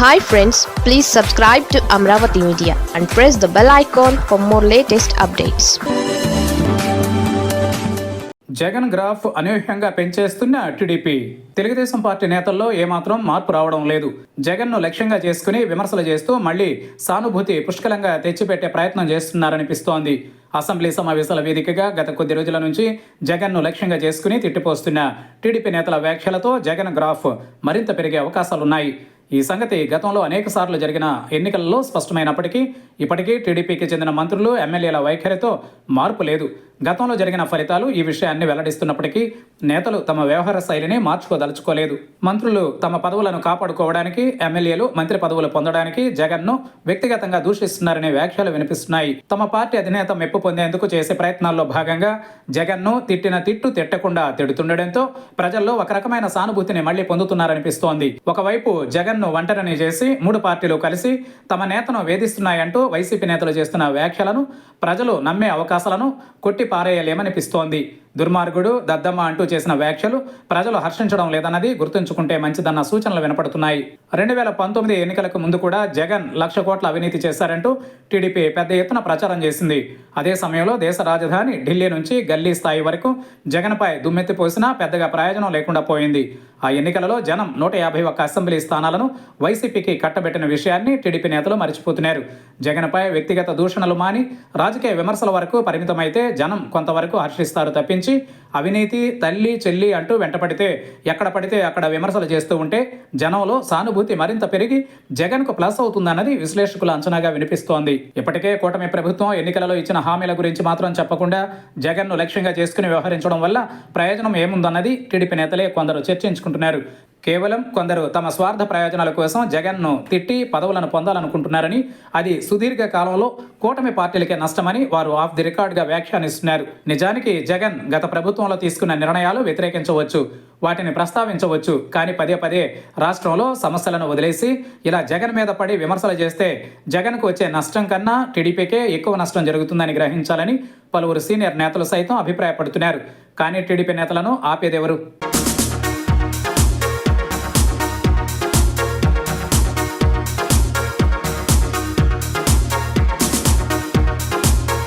Hi friends please subscribe to Amaravati media and press the bell icon for more latest updates Jagan graph అనూహ్యంగా పెంచేస్తున్న TDP. Telugu Desam party నేతల్లో ఏమాత్రం మార్పు రావడం లేదు. జగన్ను లక్ష్యంగా చేసుకుని విమర్శలు చేస్తూ మళ్ళీ సానుభూతి పుష్కలంగా తెచ్చిపెట్టే ప్రయత్నం చేస్తున్నారనిపిస్తోంది. అసెంబ్లీ సమావేశాల వేదికగా గత కొద్ది రోజుల నుంచి జగన్ను లక్ష్యంగా చేసుకుని తిట్టిపోస్తున్న టీడీపీ నేతల వ్యాఖ్యలతో జగన్ గ్రాఫ్ మరింత పెరిగే అవకాశాలున్నాయి. ఈ సంగతి గతంలో అనేక సార్లు జరిగిన ఎన్నికలలో స్పష్టమైనప్పటికీ ఇప్పటికీ టీడీపీకి చెందిన మంత్రులు ఎమ్మెల్యేల వైఖరితో మార్పు లేదు. గతంలో జరిగిన ఫలితాలు ఈ విషయాన్ని వెల్లడిస్తున్నప్పటికీ నేతలు తమ వ్యవహార శైలిని మార్చుకోదలుచుకోలేదు. మంత్రులు తమ పదవులను కాపాడుకోవడానికి ఎమ్మెల్యేలు మంత్రి పదవులు పొందడానికి జగన్ను వ్యక్తిగతంగా దూషిస్తున్నారనే వ్యాఖ్యలు వినిపిస్తున్నాయి. తమ పార్టీ అధినేత మెప్పు పొందేందుకు చేసే ప్రయత్నాల్లో భాగంగా జగన్ను తిట్టిన తిట్టు తిట్టకుండా తిడుతుండడంతో ప్రజల్లో ఒక రకమైన సానుభూతిని మళ్ళీ పొందుతున్నారనిపిస్తోంది. ఒకవైపు జగన్ను ఒంటరిని చేసి మూడు పార్టీలు కలిసి తమ నేతను వేధిస్తున్నాయంటూ వైసీపీ నేతలు చేస్తున్న వ్యాఖ్యలను ప్రజలు నమ్మే అవకాశాలను కొట్టి పారేయలేమనిపిస్తోంది. దుర్మార్గుడు దద్దమ్మ అంటూ చేసిన వ్యాఖ్యలు ప్రజలు హర్షించడం లేదన్నది గుర్తుంచుకుంటే మంచిదన్న సూచనలు వినపడుతున్నాయి. రెండు వేల పంతొమ్మిది ఎన్నికలకు ముందు కూడా జగన్ లక్ష కోట్ల అవినీతి చేశారంటూ టీడీపీ పెద్ద ఎత్తున ప్రచారం చేసింది. అదే సమయంలో దేశ రాజధాని ఢిల్లీ నుంచి గల్లీ స్థాయి వరకు జగన్పై దుమ్మెత్తిపోసినా పెద్దగా ప్రయోజనం లేకుండా పోయింది. ఆ ఎన్నికలలో జనం నూట యాభై ఒక్క అసెంబ్లీ స్థానాలను వైసీపీకి కట్టబెట్టిన విషయాన్ని టీడీపీ నేతలు మర్చిపోతున్నారు. జగన్పై వ్యక్తిగత దూషణలు మాని రాజకీయ విమర్శల వరకు పరిమితమైతే జనం కొంతవరకు హర్షిస్తారు తప్పించి అవినీతి తల్లి చెల్లి అంటూ వెంటపడితే ఎక్కడ పడితే అక్కడ విమర్శలు చేస్తూ ఉంటే జనంలో సానుభూతి మరింత పెరిగి జగన్కు ప్లస్ అవుతుందన్నది విశ్లేషకుల అంచనాగా వినిపిస్తోంది. ఇప్పటికే కూటమి ప్రభుత్వం ఎన్నికలలో ఇచ్చిన హామీల గురించి మాత్రం చెప్పకుండా జగన్ను లక్ష్యంగా చేసుకుని వ్యవహరించడం వల్ల ప్రయోజనం ఏముందన్నది టీడీపీ నేతలే కొందరు చర్చించుకుంటున్నారు. కేవలం కొందరు తమ స్వార్థ ప్రయోజనాల కోసం జగన్ను తిట్టి పదవులను పొందాలనుకుంటున్నారని అది సుదీర్ఘ కాలంలో కూటమి పార్టీలకే నష్టమని వారు ఆఫ్ ది రికార్డ్గా వ్యాఖ్యానిస్తున్నారు. నిజానికి జగన్ గత ప్రభుత్వంలో తీసుకున్న నిర్ణయాలు వ్యతిరేకించవచ్చు వాటిని ప్రస్తావించవచ్చు కానీ పదే పదే రాష్ట్రంలో సమస్యలను వదిలేసి ఇలా జగన్ మీద పడి విమర్శలు చేస్తే జగన్కు వచ్చే నష్టం కన్నా టీడీపీకే ఎక్కువ నష్టం జరుగుతుందని గ్రహించాలని పలువురు సీనియర్ నేతలు సైతం అభిప్రాయపడుతున్నారు. కానీ టీడీపీ నేతలను ఆపేదెవరు?